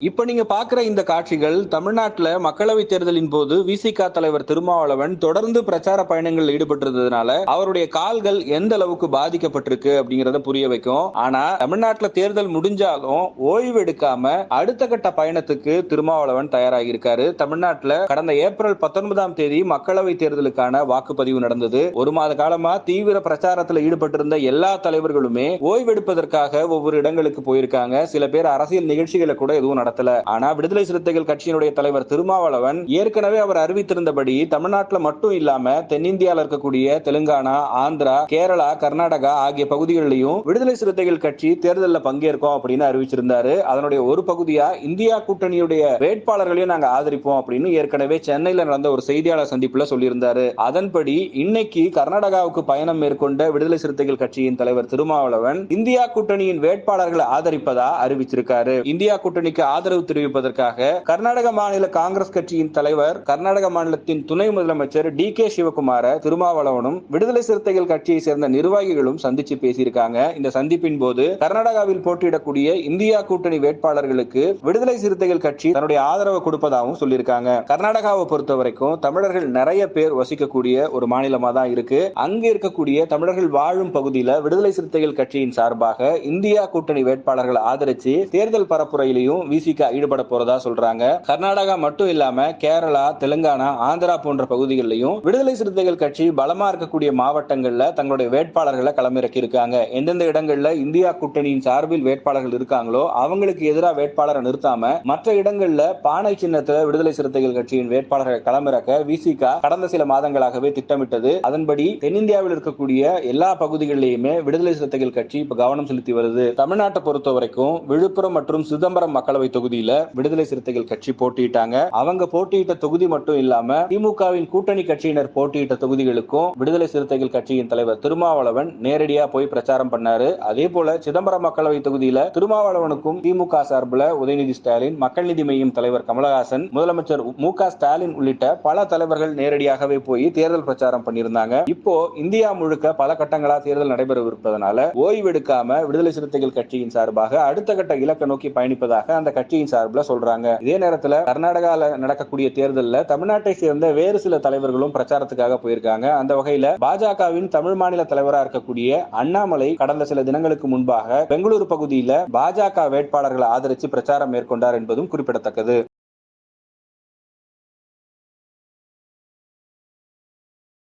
இப்ப நீங்க பாக்குற இந்த காட்சிகள் தமிழ்நாட்டுல மக்களவை தேர்தலின் போது விசிகா தலைவர் திருமாவளவன் தொடர்ந்து பிரச்சார பயணங்களில் ஈடுபட்டிருந்ததுனால அவருடைய கால்கள் எந்த அளவுக்கு பாதிக்கப்பட்டிருக்கு அப்படிங்கறத புரிய வைக்கும். ஆனா தமிழ்நாட்டுல தேர்தல் முடிஞ்சாலும் ஓய்வு எடுக்காம அடுத்த கட்ட பயணத்துக்கு திருமாவளவன் தயாராகி இருக்காரு தமிழ்நாட்டுல கடந்த ஏப்ரல் பத்தொன்பதாம் தேதி மக்களவை தேர்தலுக்கான வாக்குப்பதிவு நடந்தது. ஒரு மாத காலமா தீவிர பிரச்சாரத்துல ஈடுபட்டிருந்த எல்லா தலைவர்களுமே ஓய்வெடுப்பதற்காக ஒவ்வொரு இடங்களுக்கு போயிருக்காங்க. சில பேர் அரசியல் நிகழ்ச்சிகளை கூட எதுவும் நடத்தல. ஆனா விடுதலை சிறுத்தைகள் கட்சியினுடைய தலைவர் திருமாவளவன் ஏற்கனவே அவர் அறிவித்திருந்தபடி தமிழ்நாட்டுல மட்டும் இல்லாம தென்னிந்தியால இருக்கக்கூடிய தெலுங்கானா ஆந்திரா கேரளா கர்நாடகா ஆகிய பகுதிகளிலையும் விடுதலை சிறுத்தைகள் கட்சி தேர்தலில் பங்கேற்கும் அப்படின்னு அறிவிச்சிருந்தாரு. அதனுடைய ஒரு பகுதியா இந்தியா கூட்டணியுடைய வேட்பாளர்களையும் நாங்க ஆதரிப்போம் அப்படின்னு ஏற்கனவே சென்னையில நடந்த ஒரு செய்தியாளர் சந்திப்புல சொல்லியிருந்தாரு. அதன்படி இன்னைக்கு கர்நாடகாவுக்கு பயணம் மேற்கொண்ட விடுதலை சிறுத்தைகள் கட்சியின் தலைவர் திருமாவளவன் இந்தியா கூட்டணியின் வேட்பாளர்களை ஆதரிப்பதா அறிவிச்சிருக்காரு. இந்தியா கூட்டணிக்கு ஆதரவு தெரிவிப்பதற்காக கர்நாடக மாநில காங்கிரஸ் கட்சியின் தலைவர் கர்நாடக மாநிலத்தின் துணை முதலமைச்சர் டி கே சிவகுமார திருமாவளவனும் விடுதலை சிறுத்தைகள் கட்சியை சேர்ந்த நிர்வாகிகளும் சந்திச்சு பேசியிருக்காங்க. இந்த சந்திப்பின் போது கர்நாடகாவில் போட்டியிடக்கூடிய இந்தியா கூட்டணி வேட்பாளர்களுக்கு விடுதலை சிறுத்தைகள் கட்சி தன்னுடைய ஆதரவை கொடுப்பதாகவும் சொல்லியிருக்காங்க. கர்நாடகாவை பொறுத்த வரைக்கும் தமிழர்கள் நிறைய பேர் வசிக்கக்கூடிய ஒரு மாநிலமா தான் இருக்கு. அங்கு இருக்கக்கூடிய தமிழர்கள் வாழும் பகுதியில விடுதலை சிறுத்தைகள் கட்சியின் சார்பாக இந்தியா கூட்டணி வேட்பாளர்களை ஆதரிச்சு தேர்தல் பரப்புரையிலையும் விசி விசிக ஈடுபட போறதா சொல்றாங்க. கர்நாடகா மட்டும் இல்லாம கேரளா தெலுங்கானா ஆந்திரா போன்ற பகுதிகளிலையும் விடுதலை சிறுத்தைகள் கட்சி பலமா இருக்கக்கூடிய மாவட்டங்கள்ல தங்களுடைய வேட்பாளர்களை களமிறக்கி இருக்காங்க. எந்தெந்த இடங்கள்ல இந்தியா கூட்டணியின் சார்பில் வேட்பாளர்கள் இருக்காங்களோ அவங்களுக்கு எதிராக வேட்பாளரை நிறுத்தாம மற்ற இடங்கள்ல பானை சின்னத்துல விடுதலை சிறுத்தைகள் கட்சியின் வேட்பாளர்களை களமிறக்க விசிக கடந்த சில மாதங்களாகவே திட்டமிட்டது. அதன்படி தென்னிந்தியாவில் இருக்கக்கூடிய எல்லா பகுதிகளிலுமே விடுதலை சிறுத்தைகள் கட்சி இப்ப கவனம் செலுத்தி வருது. தமிழ்நாட்டை பொறுத்த வரைக்கும் விழுப்புரம் மற்றும் சிதம்பரம் மக்களவை தொகுதியில விடுதலை சிறுத்தைகள் கட்சி போட்டியிட்டாங்க. அவங்க போட்டியிட்ட தொகுதி மட்டும் இல்லாம திமுகவின் கூட்டணி கட்சியினர் போட்டியிட்ட தொகுதிகளுக்கும் விடுதலை சிறுத்தைகள் கட்சியின் தலைவர் திருமாவளவன் நேரடியா போய் பிரச்சாரம் பண்ணாரு. அதே போல சிதம்பரம் மக்களவை தொகுதியில திருமாவளவனுக்கும் திமுக சார்பில் உதயநிதி ஸ்டாலின் மக்கள் நீதி மையம் தலைவர் கமலஹாசன் முதலமைச்சர் மு க ஸ்டாலின் உள்ளிட்ட பல தலைவர்கள் நேரடியாகவே போய் தேர்தல் பிரச்சாரம் பண்ணியிருந்தாங்க. இப்போ இந்தியா முழுக்க பல கட்டங்களா தேர்தல் நடைபெறவிருப்பதனால ஓய்வெடுக்காம விடுதலை சிறுத்தைகள் கட்சியின் சார்பாக அடுத்த கட்ட இலக்கை நோக்கி பயணிப்பதாக அந்த கட்சி கட்சியின் சார்பில் சொல்றாங்க. இதே நேரத்தில் கர்நாடகால நடக்கக்கூடிய தேர்தலில் தமிழ்நாட்டை சேர்ந்த வேறு சில தலைவர்களும் பிரச்சாரத்துக்காக போயிருக்காங்க. அந்த வகையில பாஜகவின் தமிழ் மாநில தலைவராக இருக்கக்கூடிய அண்ணாமலை கடந்த சில தினங்களுக்கு முன்பாக பெங்களூரு பகுதியில பாஜக வேட்பாளர்களை ஆதரித்து பிரச்சாரம் மேற்கொண்டார் என்பதும் குறிப்பிடத்தக்கது.